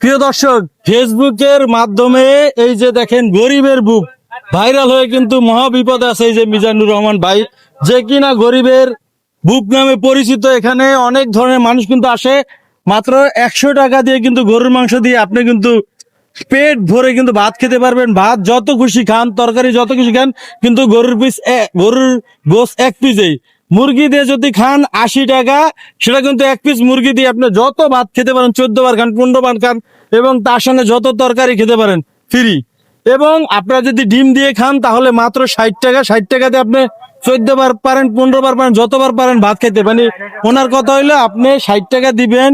প্রিয় দর্শক ফেসবুকের মাধ্যমে এই যে দেখেন গরিবের বুক, ভাইরাল হয়ে কিন্তু মহা বিপদ আছে এই যে মিজানুর রহমান ভাই। যে কিনা গরিবের বুক নামে পরিচিত এখানে অনেক ধরনের মানুষ কিন্তু আসে, মাত্র একশো টাকা দিয়ে কিন্তু গরুর মাংস দিয়ে আপনি কিন্তু পেট ভরে কিন্তু ভাত খেতে পারবেন। ভাত যত খুশি খান, তরকারি যত খুশি খান, কিন্তু গরুর পিস গরুর গোস এক পিসেই মুরগি দিয়ে যদি খান আশি টাকা, সেটা কিন্তু এক পিস মুরগি দিয়ে আপনি যত ভাত খেতে পারেন, চোদ্দ বার খান, পনেরো বার খান, এবং তার সঙ্গে যত তরকারি খেতে পারেন ফ্রি এবং আপনারা যদি ডিম দিয়ে খান, তাহলে মাত্র ষাট টাকা, ষাট টাকাতে আপনি চোদ্দ বার পারেন, পনেরো বার পারেন যতবার পারেন ভাত খেতে। মানে ওনার কথা হইল, আপনি ষাট টাকা দিবেন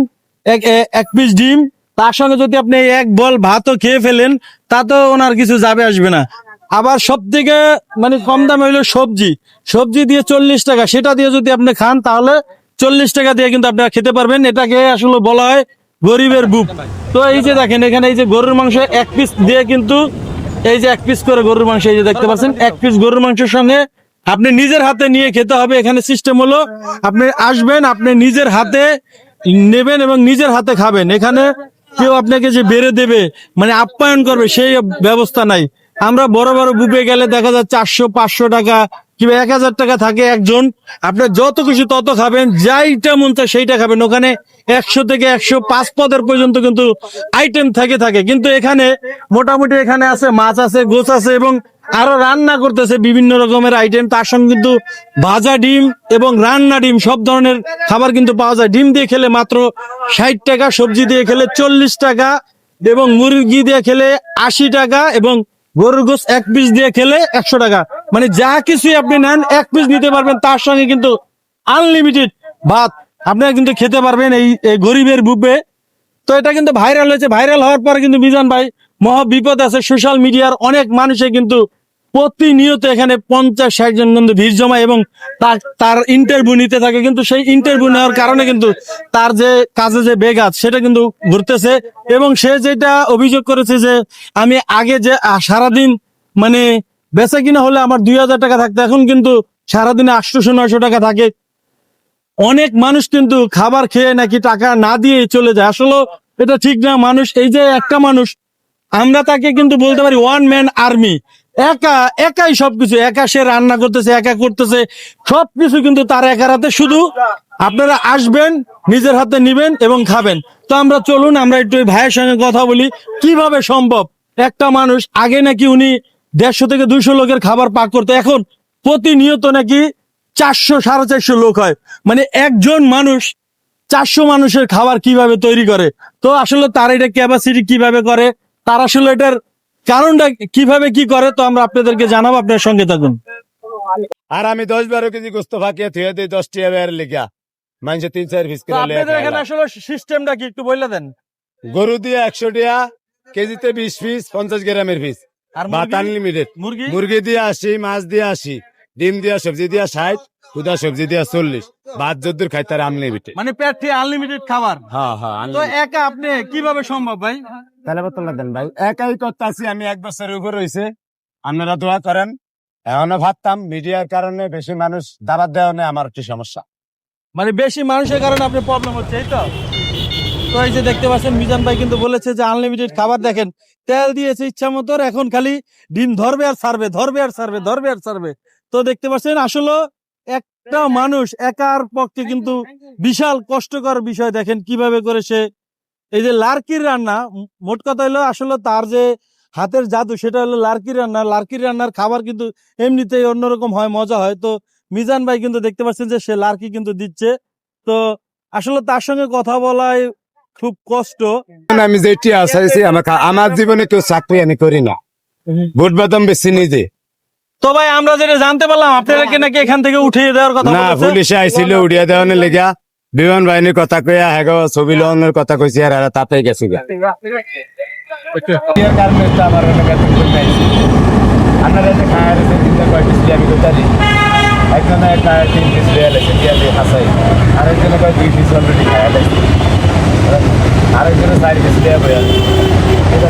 এক এক পিস ডিম, তার সঙ্গে যদি আপনি এক বল ভাতও খেয়ে ফেলেন, তাতেও ওনার কিছু যাবে, আসবে না। আবার সব থেকে মানে কম দামে হইল সবজি। সবজি দিয়ে চল্লিশ টাকা। সেটা দিয়ে যদি আপনি খান, তাহলে চল্লিশ টাকা দিয়ে কিন্তু আপনারা খেতে পারবেন। এটাকে আসলে বলা হয় গরিবের বুক। তো এই যে দেখেন, এখানে এই যে গরুর মাংস এক পিস দিয়ে কিন্তু এই যে এক পিস করে গরুর মাংস, এই যে দেখতে পাচ্ছেন, এক পিস গরুর মাংসের সঙ্গে আপনি নিজের হাতে নিয়ে খেতে হবে। এখানে সিস্টেম হলো, আপনি আসবেন, আপনি নিজের হাতে নেবেন এবং নিজের হাতে খাবেন। এখানে কেউ আপনাকে যে বেড়ে দেবে মানে আপ্যায়ন করবে, সেই ব্যবস্থা নাই। আমরা বড় বড় বুপে গেলে দেখা যায় চারশো, পাঁচশো টাকা কিংবা এক হাজার টাকা থাকে একজন। আপনার যত কিছু তত খাবেন, যাইটা মন চায় সেইটা খাবেন। ওখানে একশো থেকে একশো পাঁচ পদের পর্যন্ত কিন্তু আইটেম থাকে থাকে। কিন্তু এখানে মোটামুটি এখানে আছে মাছ আছে, গোছ আছে এবং আরও রান্না করতেছে বিভিন্ন রকমের আইটেম তার সঙ্গে কিন্তু ভাজা ডিম এবং রান্না ডিম, সব ধরনের খাবার কিন্তু পাওয়া যায়। ডিম দিয়ে খেলে মাত্র ষাট টাকা, সবজি দিয়ে খেলে চল্লিশ টাকা এবং মুরগি দিয়ে খেলে আশি টাকা এবং গরুর গোস এক পিস দিয়ে খেলে একশো টাকা। মানে যা কিছুই আপনি নেন, এক পিস নিতে পারবেন, তার সঙ্গে কিন্তু আনলিমিটেড ভাত। আপনারা কিন্তু খেতে পারবেন এই গরিবের বুবে তো এটা কিন্তু ভাইরাল হয়েছে। ভাইরাল হওয়ার পরে কিন্তু মিজান ভাই, মহা বিপদ আছে। সোশ্যাল মিডিয়ার অনেক মানুষে কিন্তু প্রতিনিয়ত এখানে পঞ্চাশ, ষাট জন কিন্তু ভিড় জমায় এবং তার তার ইন্টারভিউ নিতে থাকে। কিন্তু সেই ইন্টারভিউ নেওয়ার কারণে কিন্তু তার যে কাজে যে বেগাত, সেটা কিন্তু ঘুরতেছে। এবং সে যেটা অভিযোগ করেছে যে, আমি আগে যে সারাদিন মানে বেচা কিনা হলে আমার দুই হাজার টাকা থাকতো, এখন কিন্তু সারাদিনে আটশোশো, নয়শো টাকা থাকে। অনেক মানুষ কিন্তু খাবার খেয়ে নাকি টাকা না দিয়ে চলে যায়। আসলে এটা ঠিক না। মানুষ, এই যে একটা মানুষ আমরা তাকে কিন্তু বলতে পারি ওয়ান ম্যান আর্মি একা, একাই সবকিছু, একা সে রান্না করতেছে, একা করতেছে, সবকিছু কিন্তু তার একার হাতে। শুধু আপনারা আসবেন, নিজের হাতে নিবেন এবং খাবেন। তো আমরা চলুন, আমরা একটু ভাইয়ের সঙ্গে কথা বলি, কীভাবে সম্ভব? একটা মানুষ, আগে নাকি উনি দেড়শো থেকে দুইশো লোকের খাবার পাক করতে, এখন প্রতিনিয়ত নাকি চারশো, সাড়ে চারশো লোক হয়। মানে একজন মানুষ চারশো মানুষের খাবার কীভাবে তৈরি করে? তো আসলে তার এটা ক্যাপাসিটি কীভাবে করে? তার আসলে এটার কারণটা কীভাবে কি করে তো আমরা আপনাদেরকে জানাব আপনার সঙ্গে থাকুন। আর আমি দশ বারো কেজি গোস্ত ফাঁকিয়ে থুয়ে দিই দশ টিয়া বের লিখা মানুষে তিন চার পিস এখানে আসলে সিস্টেমটা কি একটু বলে দেন। গরু দিয়ে একশো টিয়া কেজিতে বিশ পিস পঞ্চাশ গ্রামের পিস আর ভাত? আনলিমিটেড মুরগি? দিয়ে আশি মাছ দিয়ে আশি ডিম দিয়া সবজি দিয়া ষাট খুদা সবজি দিয়া চল্লিশ ভাত যদ্দুর খাই তার আনলিমিটেড মানে পেট আনলিমিটেড খাবার। হ্যাঁ হ্যাঁ তো একা আপনি কীভাবে সম্ভব ভাই? তাহলে বোতল দেন ভাই। একাই করতেছি আমি এক বছরের উপর হয়েছে আপনারা দোয়া করেন। এখনও ভাবতাম মিডিয়ার কারণে বেশি মানুষ দাবাত দেওয়া আমার একটি সমস্যা। মানে বেশি মানুষের কারণে আপনার প্রবলেম হচ্ছে, এই তো? তো এই যে দেখতে পাচ্ছেন, মিজান ভাই কিন্তু বলেছে যে আনলিমিটেড খাবার দেখেন, তেল দিয়েছে ইচ্ছা মতো এখন খালি ডিম ধরবে আর ছাড়বে, ধরবে আর ছাড়বে, ধরবে আর ছাড়বে। তো দেখতে পাচ্ছেন, আসলে একটা মানুষ একার পক্ষে কিন্তু বিশাল কষ্টকর বিষয় দেখেন, কীভাবে করে সে এই যে লার্কির রান্না মোট কথা হলো আসলে তার যে হাতের জাদু সেটা হলো লার্কির রান্না। লার্কির রান্নার খাবার কিন্তু এমনিতেই অন্যরকম হয় মজা হয়। তো মিজান ভাই কিন্তু দেখতে পাচ্ছেন যে সে লার্কি কিন্তু দিচ্ছে। তো আসলে তার সঙ্গে কথা বলায় খুব কষ্ট। আমি যেটি আসাইছি আমার আমার জীবনে কেউ চাকরি আমি করি না। ভোট বাদাম বেশি নিজে। তো ভাই আমরা যেটা জানতে পারলাম আপনারা কি নাকি এখান থেকে উঠিয়ে দেওয়ার কথা না? পুলিশে আইছিল উড়িয়া দেওয়ানের লেগা। বিমান বাহিনীর কথা কইয়া হ্যাঁ ছবি লওয়ানোর কথা কইছি আর এরা তাতে গেছি গা। আপনারা যে খায় আর চিন্তা কয় পিস আমি জানি একজনে খায় তিন পিস লিয়া লেছে দিয়া দিয়ে হাসাই আরেকজনে কয় দুই পিস অলরেডি খায় লেছে আরেকজনে চার পিস লিয়া এটা